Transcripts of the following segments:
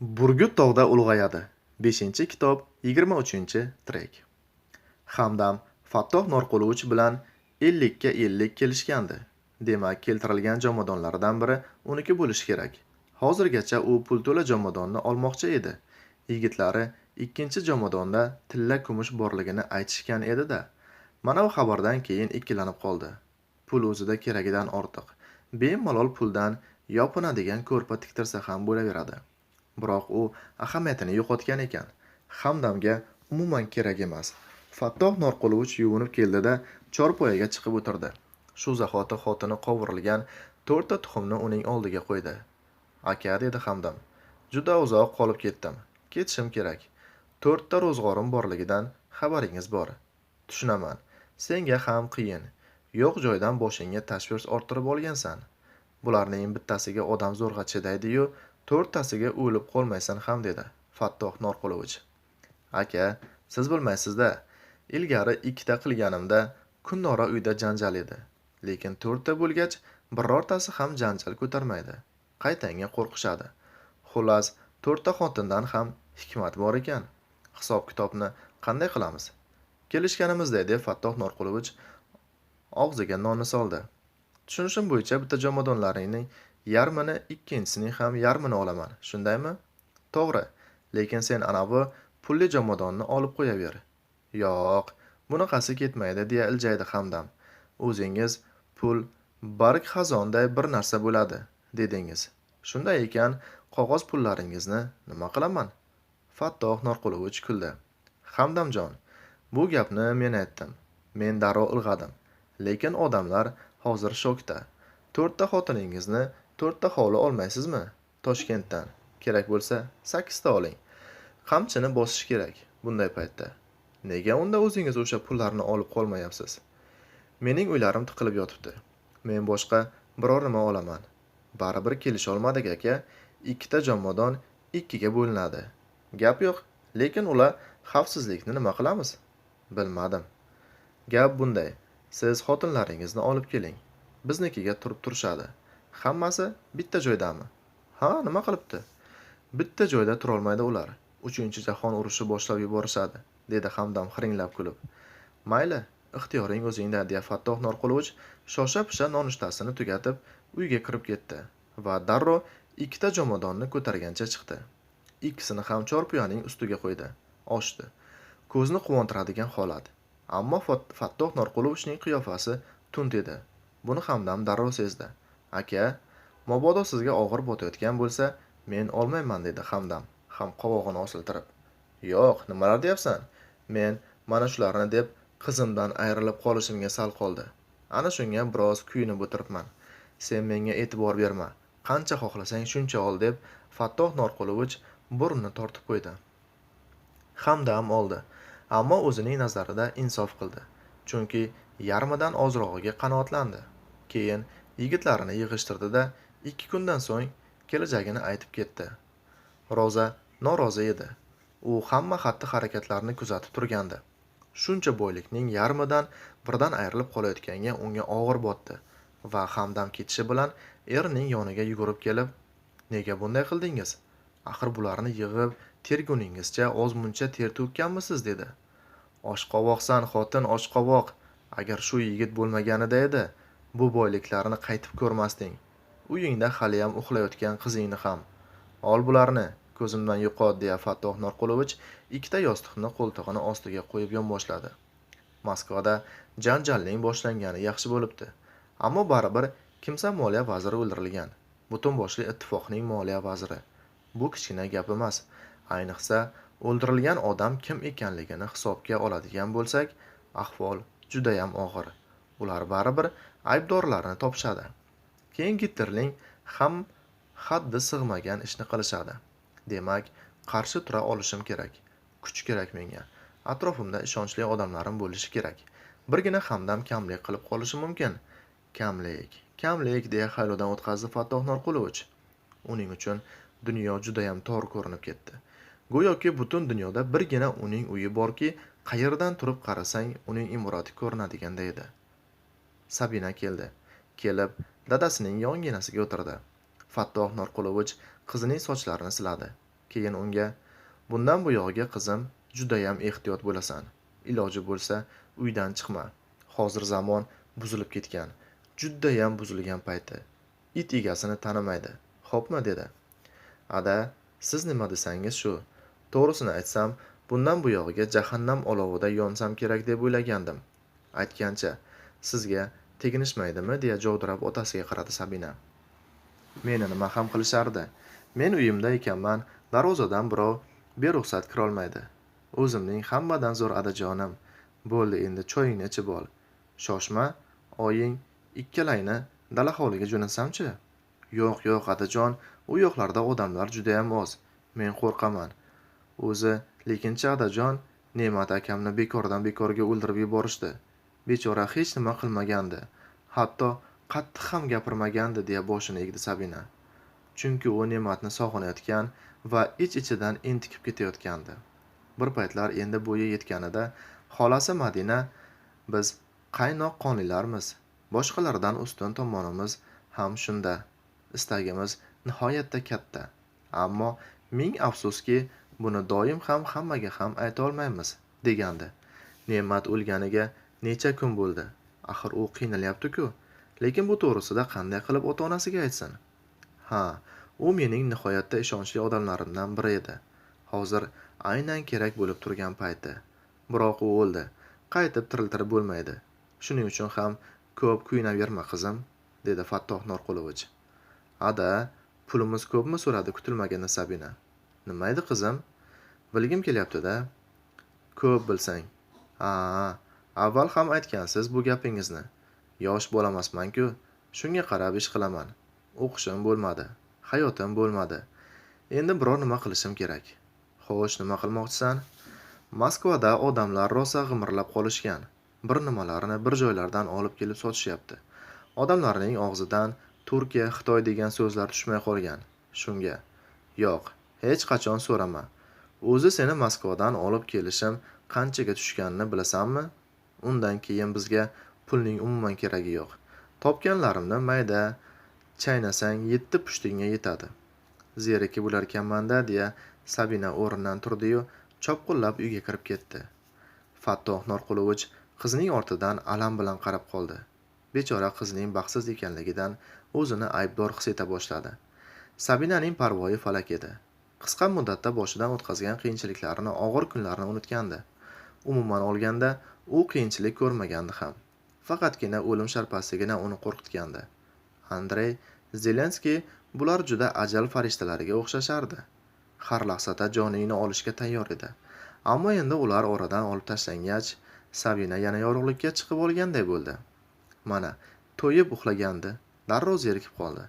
Burgut tog'da ulg'ayadi. 5-kitob 23-trek. Hamdam Fattoh norqulovich bilan 50 ga 50 kelishgandi. Demak, keltirilgan jomadonlardan biri uniki bo'lishi kerak. Hozirgacha u pul to'la jomadonni olmoqchi edi. Yigitlari ikkinchi jomadonda tilla kumush borligini aytishgan edi-da. Mana bu xabardan keyin ikkilanib qoldi. Pul o'zida keragidan ortiq. Bemalol puldan yopinadigan ko'rpa tiktirsa ham bo'laveradi. Biroq u ahamiyatini yo'qotgan ekan. Hamdamga umuman kerak emas. Fattoh norqulovich yuvinib keldida chorpoyaga chiqib o'tirdi. Shu zahoti xotini qovurilgan to'rtta tuxumni uning oldiga qo'ydi. "Aka", dedi Hamdam. "Juda uzoq qolib ketdim. Ketishim kerak. To'rtta ro'zg'orim borligidan xabaringiz bor. Tushunaman. Senga ham qiyin. Yo'q joydan boshingga tashvish orttirib olgansan. Bularning bittasiga odam zo'rg'a chidaydiyu to'rttasiga o'lib qolmaysan ham", dedi Fattoh norqulovich "Aka, siz bilmaysizda Ilgari ikkita qilganimda kunnora uyda janjal edi. Lekin to'rtta bo'lgach, birortasi ham janjal ko'tarmaydi. Qaytanga qo'rqishadi. Xullas, to'rtta xotindan ham hikmat bor ekan. Hisob-kitobni qanday qilamiz?" "Kelishganimizday", deb Fattoh norqulovich og'ziga nonni soldi. "Tushunishim bo'yicha bitta jomadonlaringning yarmini, ikkinchisining ham yarmini olaman. Shundaymi?" "To'g'ri. Lekin sen anavi pulli jomadonni olib qo'yaver." "Yo'q, bunaqasi ketmaydi", deya iljaydi Hamdam. "O'zingiz pul barg xazonday bir narsa bo'ladi, dedingiz. Shunday ekan, qog'oz pullaringizni nima qilaman?" Fattoh norqulovich kuldi. "Hamdamjon, bu gapni men aytdim. Men darrov ilg'adim. Lekin odamlar hozir shokda. To'rtta xotiningizni to'rtta hovli olmaysizmi? Toshkentdan. Kerak bo'lsa, sakkizta oling. Qamchini bosish kerak bunday paytda. Nega unda o'zingiz o'sha pullarni olib qolmayapsiz? Mening uylarim tiqilib yotibdi. Men boshqa biror nima olaman. Baribir kelisholmadik aka. Ikkita jomadon ikkiga bo'linadi. Gap yo'q. Lekin ular xavfsizlikni nima qilamiz? Bilmadim. Gap bunday. Siz xotinlaringizni olib keling. Biznikiga turib turishadi. Hammasi bitta joydami? Ha, nima qilibdi? Bitta joyda turolmaydi ular. 3-jahon urushi boshlab yuborishadi, dedi Hamdam hiringlab kulib. Mayli, ixtiyoring o'zingda, deya Fattoh Norqulovich shosha-pisha nonushtasini tugatib uyga kirib ketdi va darrov ikkita jomadonni ko'targancha chiqdi. Ikkisini ham chorpoyaning ustiga qo'ydi. Ochdi. Ko'zni quvontiradigan holat. Ammo Fattoh Norqulovichning qiyofasi tund edi. Buni Hamdam darrov sezdi. "Aka, mabodo sizga og'ir botayotgan bo'lsa, men olmayman", dedi Hamdam ham qovog'ini osiltirib. "Yo'q, nimalar deyapsan? Men mana shularni deb qizimdan ayrilib qolishimga sal qoldi. Ana shunga biroz kuyinib o'tiribman. Sen menga e'tibor berma. Qancha xohlasang shuncha ol", deb Fattoh Norqulovich burnini tortib qo'ydi. Hamdam oldi. Ammo o'zining nazarida insof qildi. Chunki yarmidan ozrog'iga qanoatlandi. Keyin yigitlarini yig'ishtirdi-da, ikki kundan so'ng kelajagini aytib ketdi. Roza norozi edi. U hamma xatti-harakatlarini kuzatib turgandi. Shuncha boylikning yarmidan birdan ayrilib qolayotganga unga og'ir botdi va Hamdam ketishi bilan erining yoniga yugurib kelib, "Nega bunday qildingiz? Axir bularni yig'ib terguningizcha ozmuncha ter to'kkanmisiz?" dedi. "Oshqovoqsan, xotin, oshqovoq. Agar shu yigit bo'lmaganida edi, bu boyliklarni qaytib ko'rmasding. Uyingda haliyam uxlayotgan qizingni ham. Ol bularni, ko'zimdan yo'qot", deya Fattoh Norqulovich ikkita yostiqni qo'ltig'ini ostiga qo'yib yonboshladi. Moskvada janjalning boshlangani yaxshi bo'libdi. Ammo baribir kimsa moliya vaziri o'ldirilgan. Butun boshli ittifoqning moliya vaziri. Bu kichkina gap emas. Ayniqsa, o'ldirilgan odam kim ekanligini hisobga oladigan bo'lsak, ahvol judayam og'ir. Ular baribir aybdorlarni topishadi. Keyin Gitlerning ham haddi sig'magan ishni qilishadi. Demak, qarshi tura olishim kerak. Kuch kerak menga. Atrofimda ishonchli odamlarim bo'lishi kerak. Birgina Hamdam kamlik qilib qolishi mumkin. Kamlik, kamlik, deya xayoldan o'tkazdi Fattoh Norqulovich. Uning uchun dunyo judayam tor ko'rinib ketdi. Go'yoki butun dunyoda birgina uning uyi borki, qayerdan turib qarasang, uning imorati ko'rinadiganday edi. Sabina keldi. Kelib, dadasining yonginasiga o'tirdi. Fattoh Norqulovich qizining sochlarini siladi. keyin unga bundan buyog'iga qizim judayam ehtiyot bo'lasan. Iloji bo'lsa uydan chiqma. Hozir zamon buzilib ketgan. Judayam buzilgan payti. It egasini tanimaydi. Xo'pmi? dedi. Ada siz nima desangiz shu. To'g'risini aytsam bundan buyog'iga jahannam olovida yonsam kerak deb o'ylagandim. Aytgancha sizga teginishmaydimi deya jovdirab otasiga qaradi sabina. Meni nima ham qilishardi. Men uyimda ekanman darvozadan birov beruxsat kirolmaydi. O'zimning hammadan zo'r adajonim. Bo'ldi endi choyingni ichib ol. Shoshma oying ikkalayni dala hovliga jo'natsamchi yo'q yo'q adajon u yoqlarda odamlar judayam oz. Men qo'rqaman. O'zi lekinchi adajon ne'mat akamni bekordan bekorga o'ldirib yuborishdi. Bechora hech nima qilmagandi. Hatto qattiq ham gapirmagandi deya boshini egdi sabina. Chunki u ne'matni sog'inayotgan va ich ichidan entikib ketayotgandi. Bir paytlar endi bo'yi yetganida xolasi madina biz qaynoq qonlilarmiz boshqalardan ustun tomonimiz ham shunda. Istagimiz nihoyatda katta. Ammo ming afsuski buni doim ham hammaga ham aytolmaymiz degandi. Ne'mat o'lganiga necha kun bo'ldi? Axir u qiynalyapti-ku. Lekin bu to'g'risida qanday qilib ota onasiga aytsin ha u mening nihoyatda ishonchli odamlarimdan biri edi. Hozir aynan kerak bo'lib turgan payti. Biroq u o'ldi. Qaytib tiriltirib bo'lmaydi. Shuning uchun ham ko'p kuyunaverma qizim dedi fattoh norqulovich. Ada pulimiz ko'pmi so'radi kutilmaganda sabina. Nima edi qizim? Bilgim kelyaptida. Ko'p bilsang. A avval ham aytgansiz bu gapingizni. Yosh bolamasmanku shunga qarab ish qilaman. O'qishim bo'lmadi hayotim bo'lmadi. Endi biror nima qilishim kerak? Xo'sh nima qilmoqchisan? Moskvada odamlar rosa g'imirlab qolishgan. Bir nimalarni bir joylardan olib kelib sotishyapti. Odamlarning og'zidan turkiya xitoy degan so'zlar tushmay qolgan. Shunga yo'q hech qachon so'rama. O'zi seni moskvadan olib kelishim qanchaga tushganini bilasanmi? Undan keyin bizga pulning umuman keragi yo'q. Topganlarimni mayda chaynasang yetti pushtingga yetadi. Zeriki bo'larkanmanda deya sabina o'rnidan turdiyu chopqillab uyga kirib ketdi. Fattoh norqulovich qizning ortidan alam bilan qarab qoldi. Bechora qizning baxtsiz ekanligidan o'zini aybdor his eta boshladi. Sabinaning parvoyi falak edi. Qisqa muddatda boshidan o'tkazgan qiyinchiliklarini og'ir kunlarini unutgandi. Umuman olganda u qiyinchilik ko'rmagandi ham. Faqatgina o'lim sharpasigina uni qo'rqitgandi. Andrey zelenskiy bular juda ajal farishtalariga o'xshashardi. Har lahzada joningni olishga tayyor edi. Ammo endi ular oradan olib tashlangach sabina yana yorug'likka chiqib olganday bo'ldi. Mana to'yib uxlagandi darrov zerikib qoldi.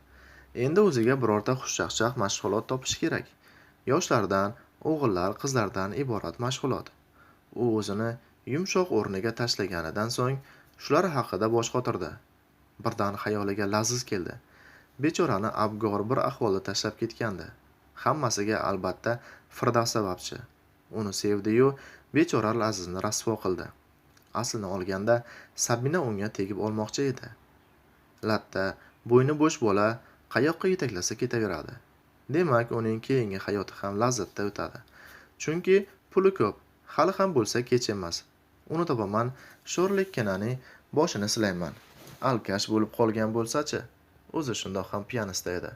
Endi o'ziga birorta xushchaqchaq mashg'ulot topish kerak. Yoshlardan o'g'illar qizlardan iborat mashg'ulot. U o'zini yumshoq o'rniga tashlaganidan so'ng shular haqida bosh qotirdi. Birdan xayoliga laziz keldi. Bechorani abgor bir ahvolda tashlab ketgandi. Hammasiga albatta firdavs sababchi. Uni sevdiyu bechora lazizni rasvo qildi. Aslini olganda sabina unga tegib olmoqchi edi. Latta bo'yni bo'sh bola qayoqqa yetaklasa ketaveradi. Demak uning keyingi hayoti ham lazzatda o'tadi. Chunki puli ko'p hali ham bo'lsa kech emas. Uni topaman sho'rlikkanani boshini silayman. Alkash bo'lib qolgan bo'lsachi o'zi shundoq ham piyanista edi.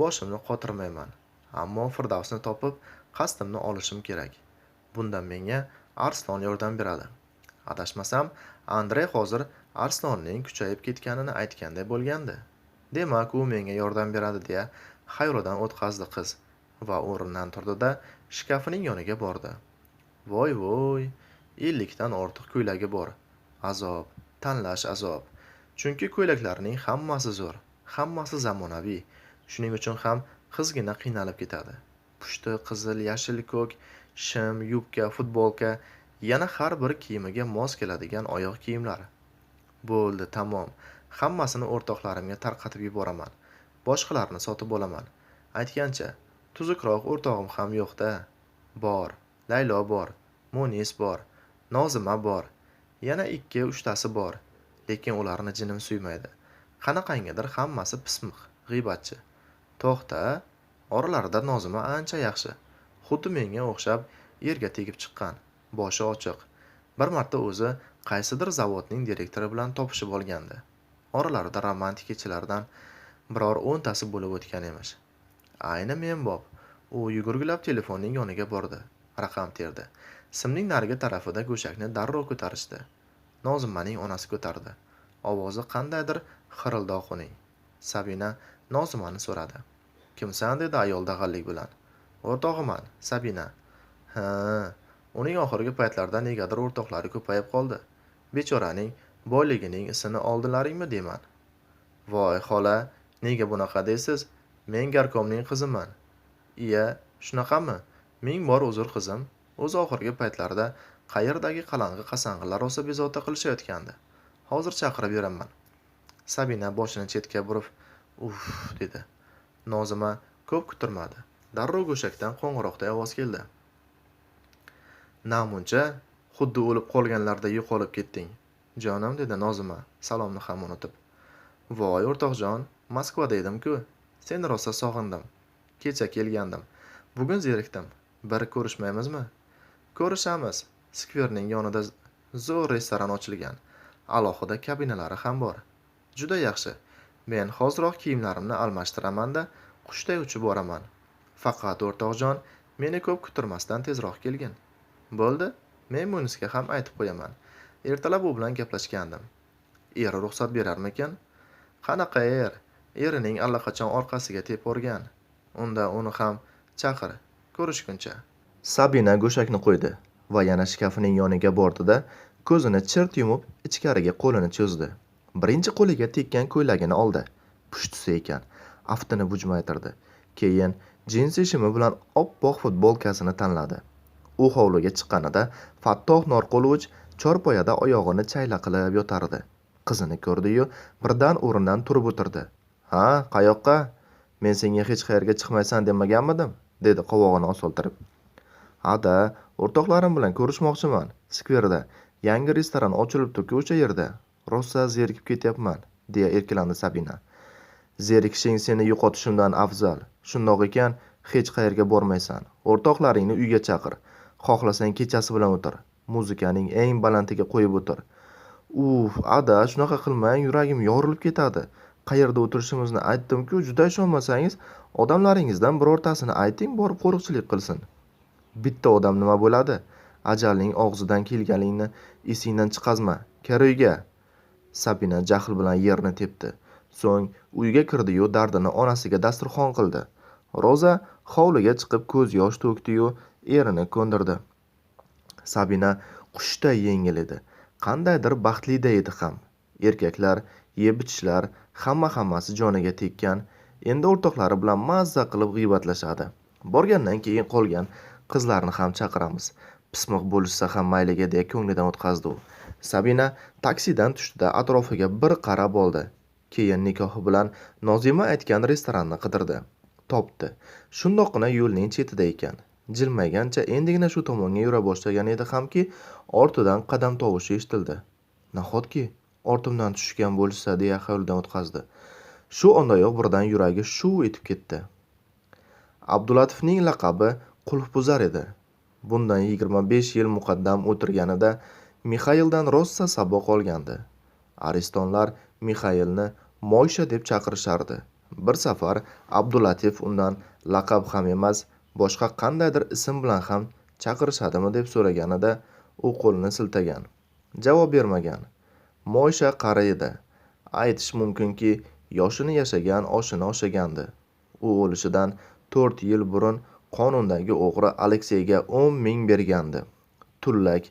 Boshimni qotirmayman ammo firdavsni topib qasdimni olishim kerak. Bunda menga arslon yordam beradi. Adashmasam andrey hozir arslonning kuchayib ketganini aytganday bo'lgandi. Demak u menga yordam beradi deya xayolidan o'tkazdi qiz va o'rnidan turdida shkafining yoniga bordi. Voy voy ellikdan ortiq ko'ylagi bor. Azob tanlash azob. Chunki ko'ylaklarning hammasi zo'r hammasi zamonaviy. Shuning uchun ham qizgina qiynalib ketadi. Pushti qizil yashil ko'k shim yubka futbolka yana har bir kiyimiga mos keladigan oyoq kiyimlar bo'ldi tamom. Hammasini o'rtoqlarimga tarqatib yuboraman. Boshqalarni sotib olaman. Aytgancha tuzukroq o'rtog'im ham yo'qda. Bor laylo bor munis bor. Nozima bor. Yana ikki uchtasi bor. Lekin ularni jinim suymaydi. Qanaqangidir hammasi pismiq g'iybatchi. To'xta oralarida nozima ancha yaxshi. Xuddi menga o'xshab yerga tegib chiqqan. Boshi ochiq. Bir marta o'zi qaysidir zavodning direktori bilan topishib olgandi. Oralarida romantik kechalardan biror o'ntasi bo'lib o'tgan emish. Ayni menbob. u yugurgilab telefonning yoniga bordi. Raqam terdi. Simning narigi tarafida go'shakni darrov ko'tarishdi. Nozimaning onasi ko'tardi. Ovozi qandaydir xirildoq uning sabina nozimani so'radi. Kimsan? dedi ayol dag'allik bilan. O'rtog'iman sabina. Ha uning oxirgi paytlarda negadir o'rtoqlari ko'payib qoldi. Bechoraning boyligining isini oldilaringmi deyman. Voy xola nega bunaqa deysiz? Men garkomning qiziman. Iya shunaqami? Ming bor uzr qizim o'zi oxirgi paytlarda qayerdagi qalang'i qasang'ilar rosa bezovta qilishayotgandi. Hozir chaqirib beraman sabina boshini chetga burib uf dedi. Nozima ko'p kutirmadi darrov go'shakdan qo'ng'iroqday ovoz keldi. Namuncha xuddi o'lib qolganlarda yo'qolib ketding. Jonim dedi nozima salomni ham unutib. Voy o'rtoqjon moskvada edim-ku. Seni rosa sog'indim. Kecha kelgandim. Bugun zerikdim. Bir ko'rishmaymizmi? Ko'rishamiz. Skverning yonida zo'r restoran ochilgan. Alohida kabinalari ham bor. Juda yaxshi. Men hoziroq kiyimlarimni almashtiraman-da qushday uchib boraman. Faqat o'rtoqjon meni ko'p kutirmasdan tezroq kelgin. Bo'ldi. Men munisga ham aytib qo'yaman. Ertalab u bilan gaplashgandim. Eri ruxsat berarmikin? Qanaqa er? Erining allaqachon orqasiga teporgan unda uni ham chaqir. Ko'rishguncha sabina go'shakni qo'ydi va yana shkafining yoniga bordida ko'zini chirt yumib ichkariga qo'lini cho'zdi. Birinchi qo'liga tekkan ko'ylagini oldi. Pushtisi ekan aftini bujmaytirdi keyin jinsi shimi bilan oppoq futbolkasini tanladi. U hovliga chiqqanida fattoh Norqulovich chorpoyada oyog'ini chayla qilib yotardi. Qizini ko'rdi-yu birdan o'rnidan turib o'tirdi. Ha qayoqqa? Men senga hech qayerga chiqmaysan demaganmidim. Dedi qovog'ini osiltirib. Ada o'rtoqlarim bilan ko'rishmoqchiman skverda. Yangi restoran ochilibdi-ku o'sha yerda. Rosa zerikib ketyapman deya erkalandi sabina. Zerikishing seni yo'qotishimdan afzal. Shundoq ekan hech qayerga bormaysan. O'rtoqlaringni uyga chaqir. Xohlasang kechasi bilan o'tir. Muzikaning eng balandiga qo'yib o'tir. Uf ada shunaqa qilmang yuragim yorilib ketadi. Qayerda o'tirishimizni aytdim-ku juda ishonmasangiz odamlaringizdan birortasini ayting borib qo'riqchilik qilsin. Bitta odam nima bo'ladi? Ajalning og'zidan kelganingni esingdan chiqazma kir uyga. Sabina jahl bilan yerni tepdi. So'ng uyga kirdi-yu dardini onasiga dasturxon qildi. Roza hovliga chiqib ko'z yosh to'kdiyu erini ko'ndirdi. Sabina qushday yengil edi. Qandaydir baxtlida edi ham. Erkaklar yeb ichishlar hamma hammasi joniga tekkan endi o'rtoqlari bilan mazza qilib g'iybatlashadi. Borgandan keyin qolgan qizlarni ham chaqiramiz. Pismiq bo'lishsa ham mayliga deya ko'nglidan o'tkazdi u. Sabina taksidan tushdida atrofiga bir qarab oldi. Keyin nikohi bilan nozima aytgan restoranni qidirdi. Topdi. Shundoqqina yo'lning chetida ekan. Jilmaygancha endigina shu tomonga yura boshlagan edi hamki ortidan qadam tovushi eshitildi. Nahotki ortimdan tushgan bo'lishsa deya xayolidan o'tkazdi. Shu ondayoq birdan yuragi shuv etib ketdi. Abdulatifning laqabi qulfbuzar edi. Bundan yigirma besh yil muqaddam o'tirganida mixaildan rossa saboq olgandi. Aristonlar mixailni moysha deb chaqirishardi. Bir safar abdulatif undan laqab ham emas boshqa qandaydir ism bilan ham chaqirishadimi deb so'raganida u qo'lini siltagan. Javob bermagan. Moysha qari edi. Aytish mumkinki yoshini yashagan oshini oshagandi. U o'lishidan to'rt yil burun qonundagi o'g'ri alekseyga o'n ming bergandi. Tullak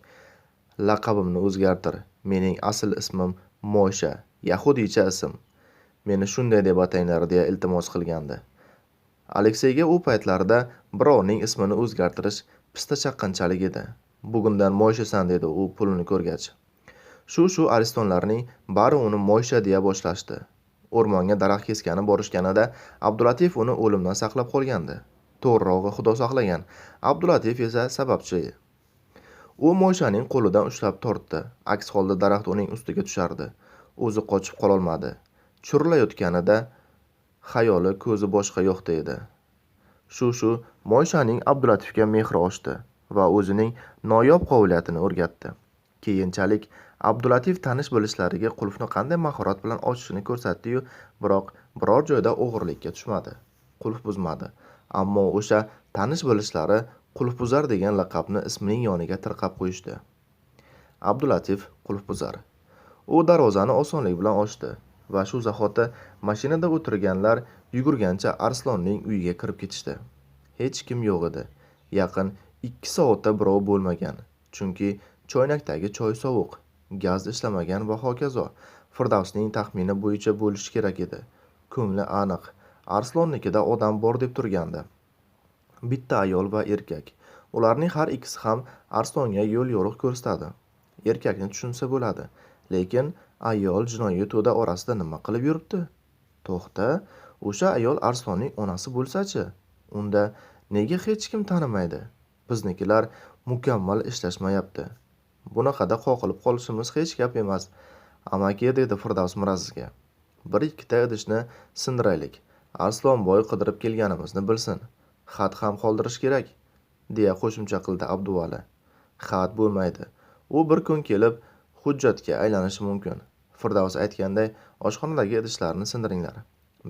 laqabimni o'zgartir. Mening asl ismim moysha yahudiycha ism. Meni shunday deb atanglar deya iltimos qilgandi. Alekseyga u paytlarda birovning ismini o'zgartirish pista chaqqanchalik edi. Bugundan moyshasan dedi u pulini ko'rgach. Shu shu aristonlarning bari uni moysha deya boshlashdi. O'rmonga daraxt kesgani borishganida abdulatif uni o'limdan saqlab qolgandi. To'g'rirog'i xudo saqlagan. Abdulatif esa sababchi. U moyshaning qo'lidan ushlab tortdi. Aks holda daraxt uning ustiga tushardi. O'zi qochib qololmadi. Churilayotganida xayoli ko'zi boshqa yoqda edi. Shu shu moyshaning abdulatifga mehri oshdi va o'zining noyob qobiliyatini o'rgatdi. Keyinchalik abdulatif tanish bilishlariga qulfni qanday mahorat bilan ochishini ko'rsatdi-yu, biroq biror joyda o'g'irlikka tushmadi qulf buzmadi. Ammo o'sha tanish bilishlari qulfbuzar degan laqabni ismining yoniga tirqab qo'yishdi. Abdulatif qulfbuzar. U darvozani osonlik bilan ochdi va shu zahoti mashinada o'tirganlar yugurgancha arslonning uyiga kirib ketishdi. Hech kim yo'q edi. Yaqin ikki soatda birov bo'lmagan chunki choynakdagi choy sovuq. Gaz ishlamagan va hokazo. Firdavsning taxmini bo'yicha bo'lishi kerak edi. Ko'ngli aniq. Arslonnikida odam bor deb turgandi. Bitta ayol va erkak. Ularning har ikkisi ham arslonga yo'l yo'riq ko'rsatadi. Erkakni tushunsa bo'ladi. Lekin ayol jinoiy to'da orasida nima qilib yuribdi? To'xta o'sha ayol arslonning onasi bo'lsachi? Unda nega hech kim tanimaydi? Biznikilar mukammal ishlashmayapti. Bunaqada qoqilib qolishimiz hech gap emas. Amaki dedi firdavs mirazizga bir ikkita idishni sindiraylik. Arslonboy qidirib kelganimizni bilsin. Xat ham qoldirish kerak deya qo'shimcha qildi abduvali. Xat bo'lmaydi. U bir kun kelib hujjatga aylanishi mumkin. Firdavs aytganday oshxonadagi idishlarni sindiringlar.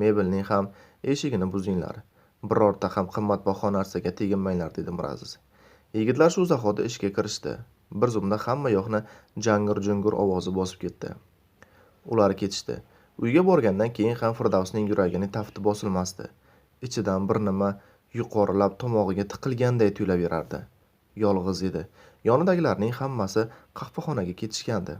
Mebelning ham eshigini buzinglar. Birorta ham qimmatbaho narsaga teginmanglar dedi miraziz. Yigitlar shu zahoti ishga kirishdi. Bir zumda hamma yoqni jangir jungur ovozi bosib ketdi. Ular ketishdi. Uyga borgandan keyin ham firdavsning yuragini tafti bosilmasdi. Ichidan bir nima yuqorilab tomog'iga tiqilganday tuyulaverardi. Yolg'iz edi. Yonidagilarning hammasi qahvaxonaga ketishgandi.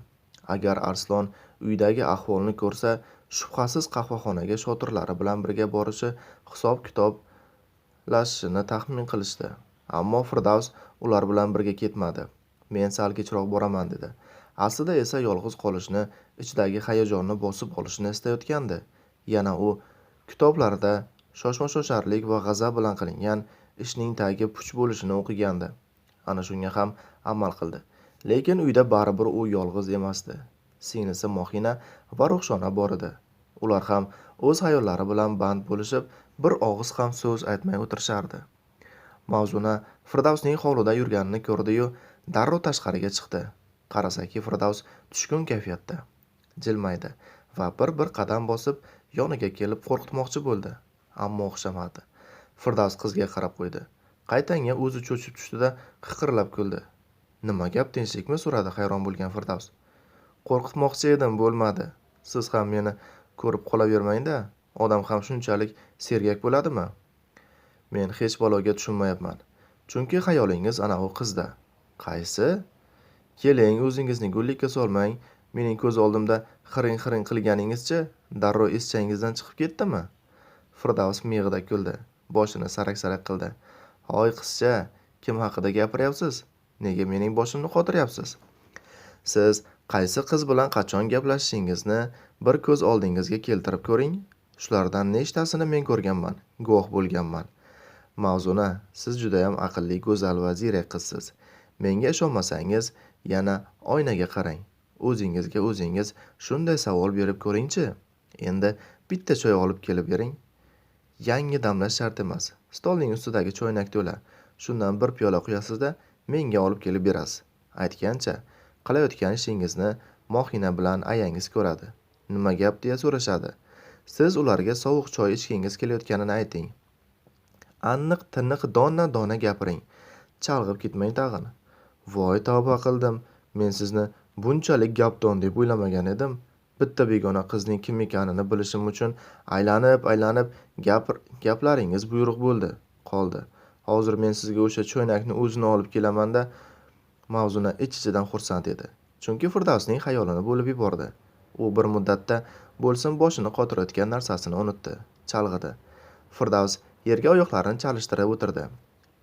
Agar arslon uydagi ahvolni ko'rsa shubhasiz qahvaxonaga shotirlari bilan birga borishi hisob kitoblashishini taxmin qilishdi. Ammo firdavs ular bilan birga ketmadi. Men sal kechroq boraman dedi. Aslida esa yolg'iz qolishni ichidagi hayajonni bosib olishni istayotgandi. Yana u kitoblarda shoshma shosharlik va g'azab bilan qilingan ishning tagi puch bo'lishini o'qigandi. Ana shunga ham amal qildi. Lekin uyda baribir u yolg'iz emasdi. Singlisi mohina va ruhshona bor edi. Ular ham o'z hayollari bilan band bo'lishib bir og'iz ham so'z aytmay o'tirishardi. Mavzuna firdavsning hovlida yurganini ko'rdi-yu darrov tashqariga chiqdi. Qarasaki firdavs tushkun kayfiyatda jilmaydi va bir bir qadam bosib yoniga kelib qo'rqitmoqchi bo'ldi ammo o'xshamadi. Firdavs qizga qarab qo'ydi. Qaytanga o'zi cho'chib tushdida qiqirlab kuldi. Nima gap tinchlikmi so'radi hayron bo'lgan firdavs qo'rqitmoqchi edim bo'lmadi. Siz ham meni ko'rib qolavermangda odam ham shunchalik sergak bo'ladimi? Men hech baloga tushunmayapman chunki xayolingiz anavi qizda. Qaysi? Keling o'zingizni go'llikka solmang. Mening ko'z oldimda hiring hiring qilganingizchi darrov eschangizdan chiqib ketdimi? Firdavs miyig'ida kuldi boshini sarak sarak qildi. Hoy qizcha kim haqida gapiryapsiz? Nega mening boshimni qotiryapsiz? Siz qaysi qiz bilan qachon gaplashishingizni bir ko'z oldingizga keltirib ko'ring. Shulardan nechtasini men ko'rganman guvoh bo'lganman. Mavzuna siz judayam aqlli go'zal va ziyrak qizsiz. Menga ishonmasangiz yana oynaga qarang. O'zingizga o'zingiz shunday savol berib ko'ringchi. Endi bitta choy olib kelib bering. Yangi damlash shart emas. Stolning ustidagi choynak to'la. Shundan bir piyola quyasizda menga olib kelib berasiz. Aytgancha qilayotgan ishingizni mohina bilan ayangiz ko'radi. Nima gap deya so'rashadi. Siz ularga sovuq choy ichgingiz kelayotganini ayting. Aniq tiniq dona dona gapiring. Chalg'ib ketmang tag'in. Voy tavba qildim. Men sizni bunchalik gapdon deb o'ylamagan edim. Bitta begona qizning kim ekanini bilishim uchun aylanib aylanib gaplaringiz buyruq bo'ldi qoldi. Hozir men sizga o'sha choynakni o'zini olib kelamanda mavzuna ich ichidan xursand edi. Chunki firdavsning xayolini bo'lib yubordi. U bir muddatda bo'lsin boshini qotirayotgan narsasini unutdi chalg'idi. Firdavs yerga oyoqlarini chalishtirib o'tirdi.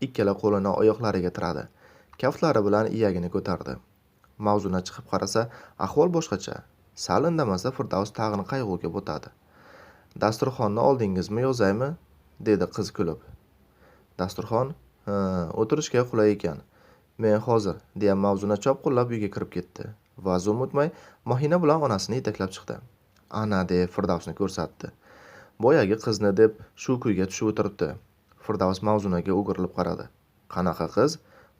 Ikkala qo'lini oyoqlariga tiradi. Kaftlari bilan iyagini ko'tardi. Mavzuna chiqib qarasa ahvol boshqacha. Sal indamasa firdavs tag'in qayg'uga botadi dasturxonni oldingizmi yozaymi? dedi qiz kulib. Dasturxon o'tirishga qulay ekan. Men hozir deya mavzuna chopqillab uyga kirib ketdi va zum o'tmay mohina bilan onasini yetaklab chiqdi. Ana deb firdavsni ko'rsatdi. Boyagi qizni deb shu kuyga tushib o'tiribdi. Firdavs mavzunaga o'girilib qaradi. Qanaqa qiz?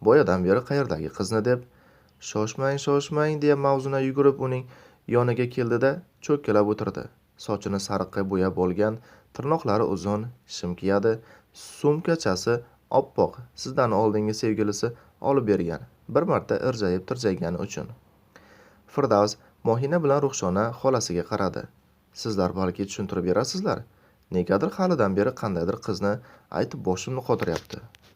Boyadan beri qayerdagi qizni deb shoshmang shoshmang deya mavzuna yugurib uning yoniga keldida cho'kkalab o'tirdi. Sochini sariqqa bo'yab olgan tirnoqlari uzun shim kiyadi sumkachasi oppoq sizdan oldingi sevgilisi olib bergan bir marta irjayib tirjaygani uchun. Firdavs mohina bilan ruhshona xolasiga qaradi. Sizlar balki tushuntirib berasizlar negadir halidan beri qandaydir qizni aytib boshimni qotiryapti.